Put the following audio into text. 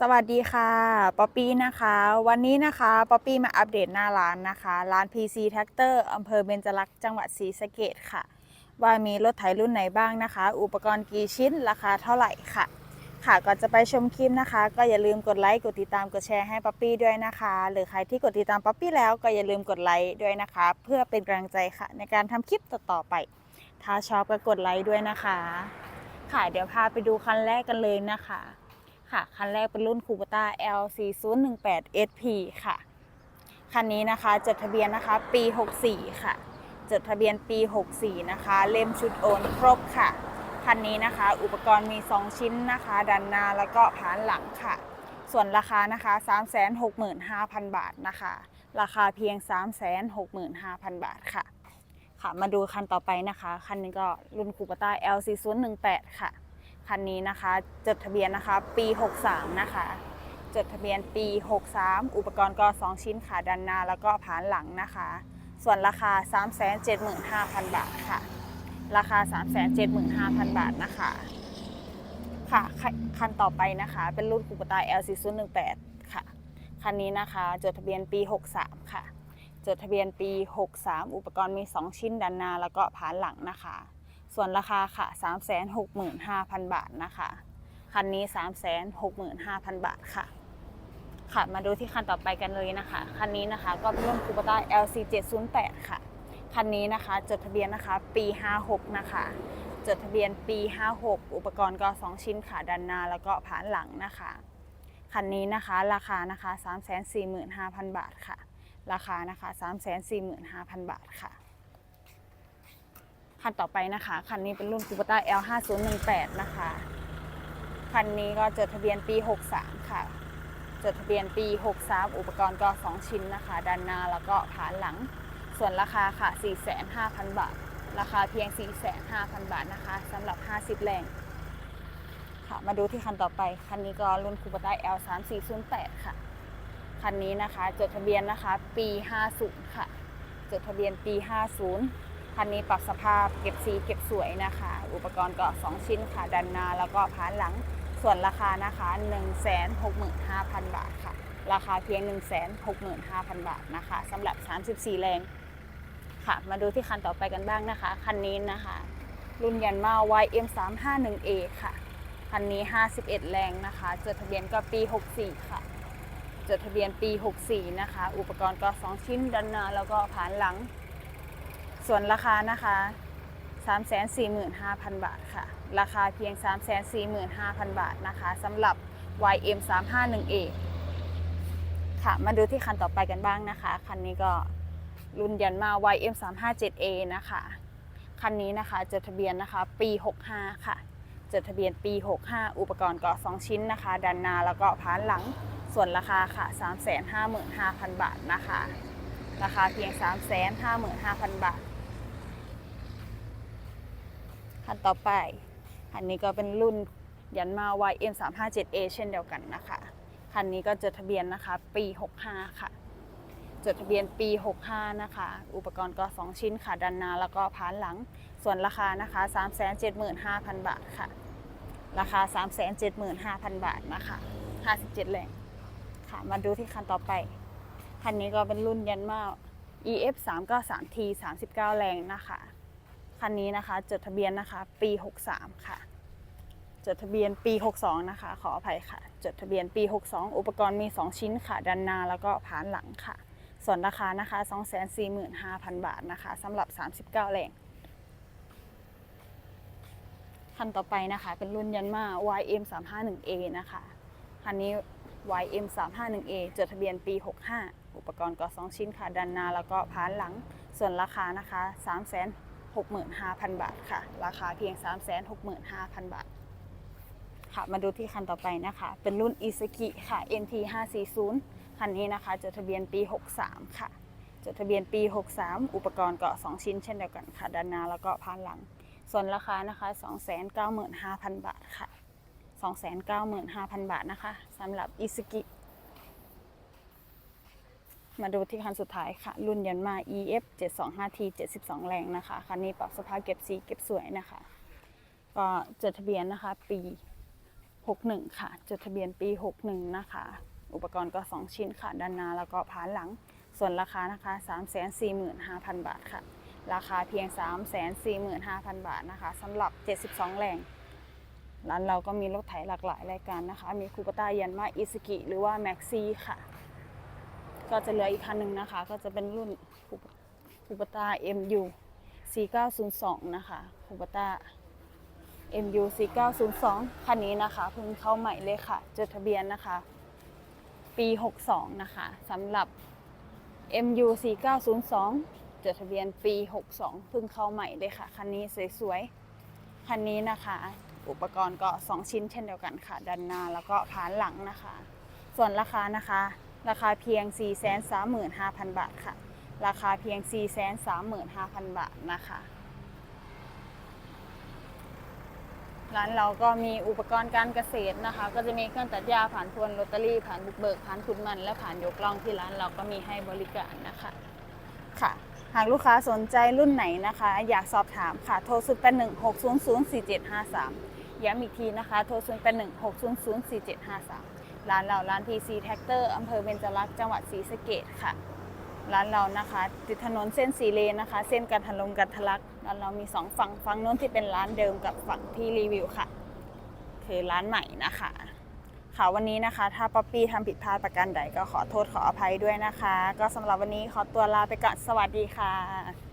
สวัสดีค่ะป๊อปปี้นะคะ วันนี้นะคะป๊อปปี้มาอัปเดตหน้าร้านนะคะ ร้าน PC Tractor อำเภอเบญจลักษณ์จังหวัดศรีสะเกษค่ะ ว่ามีรถไถรุ่นไหนบ้างนะคะ อุปกรณ์กี่ชิ้นราคาเท่าไหร่ค่ะ ค่ะก่อนจะไปชมคลิปนะคะ ก็อย่าลืมกดไลค์กดติดตามกดแชร์ให้ป๊อปปี้ด้วยนะคะ หรือใครที่กดติดตามป๊อปปี้แล้วก็อย่าลืมกดไลค์ด้วยนะคะ เพื่อเป็นกำลังใจค่ะ ในการทำคลิปต่อๆไป ถ้าชอบก็กดไลค์ด้วยนะคะ ค่ะเดี๋ยวพาไปดูคันแรกกันเลยนะคะ ค่ะ คันแรกเป็นรุ่นคูปต้า L4018 SP ค่ะ คันนี้นะคะจดทะเบียนนะคะปี 64 ค่ะ จดทะเบียนปี 64 นะคะ เล่มชุดโอนครบค่ะ คันนี้นะคะ อุปกรณ์มี 2 ชิ้นนะคะ ด้านหน้าแล้วก็ผานหลังค่ะ ส่วนราคานะคะ 365,000 บาทนะคะ ราคาเพียง 365,000 บาทค่ะ ค่ะ มาดูคันต่อไปนะคะ คันนี้ก็รุ่นคูปต้า L4018 ค่ะ คันนี้นะคะ จดทะเบียนนะคะปี 63 นะคะ จดทะเบียนปี 63 อุปกรณ์ก็ 2 ชิ้นค่ะด้านหน้าแล้วก็ผานหลังนะคะ ส่วนราคา 375,000 บาทค่ะ ราคา 375,000 บาทนะคะค่ะคันต่อไปนะคะ เป็นรุ่นคูปตา L4018 ค่ะคันนี้นะคะจดทะเบียนปี 63 ค่ะ จดทะเบียนปี 63 อุปกรณ์มี 2 ชิ้นด้านหน้าแล้วก็ผานหลังนะคะ ส่วนราคาค่ะ 365,000 บาทนะคะ คันนี้ 365,000 บาทค่ะ ค่ะมาดูที่คันต่อไปกันเลยนะคะ คันนี้นะคะก็เป็นรุ่นคูปต้า LC708 ค่ะ คันนี้นะคะจดทะเบียนนะคะปี 56 นะคะ จดทะเบียนปี 56 อุปกรณ์ก็ 2 ชิ้นค่ะด้านหน้าแล้วก็ผานหลังนะคะ คันนี้นะคะราคานะคะ 345,000 บาทค่ะ ราคานะคะ 345,000 บาทค่ะ คันต่อไปนะคะ คันนี้เป็นรุ่นคูปต้า L5018 นะคะ คันนี้ก็จดทะเบียนปี 63 ค่ะ จดทะเบียนปี 63 อุปกรณ์ก็ 2 ชิ้นนะคะ ด้านหน้าแล้วก็ผานหลัง ส่วนราคาค่ะ 45,000 บาท ราคาเพียง 45,000 บาทนะคะสำหรับ 50 แรงค่ะ มาดูที่คันต่อไป คันนี้ก็รุ่นคูปต้า L3408 ค่ะ คันนี้นะคะ จดทะเบียนนะคะ ปี 50 ค่ะ จดทะเบียนปี 50 คันนี้ปรับสภาพเก็บสีเก็บสวยนะคะ อุปกรณ์ก็ 2 ชิ้นค่ะด้านหน้าแล้วก็ผานหลังส่วนราคานะคะ 165,000 บาทค่ะ ราคาเพียง 165,000 บาทนะคะสำหรับ 34 แรงค่ะ มาดูที่คันต่อไปกันบ้างนะคะ คันนี้นะคะ รุ่นยันมา YM351A ค่ะ คันนี้ 51 แรงนะคะ จดทะเบียนก็ปี 64 ค่ะ จดทะเบียนปี 64 นะคะ อุปกรณ์ก็ 2 ชิ้นด้านหน้าแล้วก็ผานหลัง ส่วนราคานะคะ 345,000 บาทค่ะ ราคาเพียง 345,000 บาทนะคะสำหรับ YM 351A ค่ะ มาดูที่คันต่อไปกันบ้างนะคะ คันนี้ก็รุ่นยันมา YM 357A นะคะ คันนี้นะคะจดทะเบียนนะคะ ปี 65 ค่ะจดทะเบียนปี 65 อุปกรณ์ก็2ชิ้นนะคะด้านหน้าแล้วก็ผานหลัง ส่วนราคาค่ะ 355,000 บาทนะคะ ราคาเพียง 355,000 บาท คันต่อไป คันนี้ก็เป็นรุ่นยันมา YM 3 5 7 A เช่นเดียวกันนะคะ คันนี้ก็จดทะเบียนนะคะ ปี 65 ค่ะ จดทะเบียนปี 65 นะคะ อุปกรณ์ก็ 2 ชิ้นค่ะด้านหน้าแล้วก็ผานหลัง ส่วนราคานะคะ 375,000 บาทค่ะ ราคา 375,000 บาทนะคะ 57แรงค่ะ มาดูที่คันต่อไป คันนี้ก็เป็นรุ่นยันมา EF 3 9 3 T 39 แรงนะคะ คันนี้นะคะ จดทะเบียนนะคะ ปี 63 ค่ะ จดทะเบียนปี 62 นะคะ ขออภัยค่ะ จดทะเบียนปี 62 อุปกรณ์มี 2 ชิ้นค่ะ ด้านหน้าแล้วก็ผานหลังค่ะ ส่วนราคานะคะ 245,000 บาทนะคะสำหรับ 39แรงคันต่อไปนะคะ เป็นรุ่นยันมา YM 351A นะคะ คันนี้ YM 351A จดทะเบียนปี 65 อุปกรณ์ก็2ชิ้นค่ะ ด้านหน้าแล้วก็ผานหลัง ส่วนราคานะคะ 65,000 บาทค่ะ ราคาเพียง 365,000 บาท ค่ะมาดูที่คันต่อไปนะคะ เป็นรุ่น i s u k i ค่ะ NT 540คันนี้นะคะ จดทะเบียนปี 63 ค่ะ จดทะเบียนปี 63 อุปกรณ์ก็2ชิ้นเช่นเดียวกันค่ะ ด้านหน้าแล้วก็พานหลัง ส่วนราคานะคะ 295,000 บาทค่ะ 295,000 บาทนะคะสำหรับ i s u k i มาดูที่คันสุดท้ายค่ะ รุ่นยันมา EF 725T 72 แรงนะคะ คันนี้ปรับสภาพเก็บสีเก็บสวยนะคะ ก็จดทะเบียนนะคะ ปี 61 ค่ะ จดทะเบียนปี 61 นะคะ อุปกรณ์ก็ 2 ชิ้นค่ะ ด้านหน้าแล้วก็ผานหลัง ส่วนราคานะคะ 345,000 บาทค่ะ ราคาเพียง 345,000 บาทนะคะสำหรับ 72 แรงร้านเราก็มีรถไถหลากหลายรายการนะคะ มีคูปต้ายันมาอิสกิหรือว่าแม็กซี่ค่ะ ก็จะเหลืออีกคันหนึ่งนะคะ ก็จะเป็นรุ่นคูปต้า MU 4902 นะคะคูปต้า MU 4902 คันนี้นะคะเพิ่งเข้าใหม่เลยค่ะ จดทะเบียนนะคะ ปี 62 นะคะสำหรับ MU 4902 จดทะเบียนปี 62 เพิ่งเข้าใหม่เลยค่ะ คันนี้สวยๆ คันนี้นะคะ อุปกรณ์ก็ 2 ชิ้นเช่นเดียวกันค่ะ ด้านหน้าแล้วก็ผานหลังนะคะ ส่วนราคานะคะ ราคาเพียง 435,000 บาทค่ะ ราคาเพียง 435,000 บาทนะคะ ร้านเราก็มีอุปกรณ์การเกษตรนะคะ ก็จะมีเครื่องตัดหญ้าผ่านพวนลอตเตอรี่ผ่านบุกเบิกผ่านขุดมัน และผ่านยกล่องที่ร้านเราก็มีให้บริการนะคะ ค่ะ หากลูกค้าสนใจรุ่นไหนนะคะ อยากสอบถามค่ะ โทร0 8 1 6 0 0 4 7 5 3ย้ำอีกทีนะคะ โทร0 8 1 6 0 0 4 7 5 3 ร้านเราร้าน PC Tractor อำเภอเบญจรักษ์จังหวัดศรีสะเกษค่ะ ร้านเรานะคะ ติดถนนเส้นสีเลนนะคะ เส้นกันทะลมกันทะลักร้านเรามีสองฝั่งฝั่งโน้นที่เป็นร้านเดิมกับฝั่งที่รีวิวค่ะ คือร้านใหม่นะคะค่ะวันนี้นะคะ ถ้าป๊อปปี้ทำผิดพลาดประการใดก็ขอโทษขออภัยด้วยนะคะ ก็สำหรับวันนี้ขอตัวลาไปก่อนสวัสดีค่ะ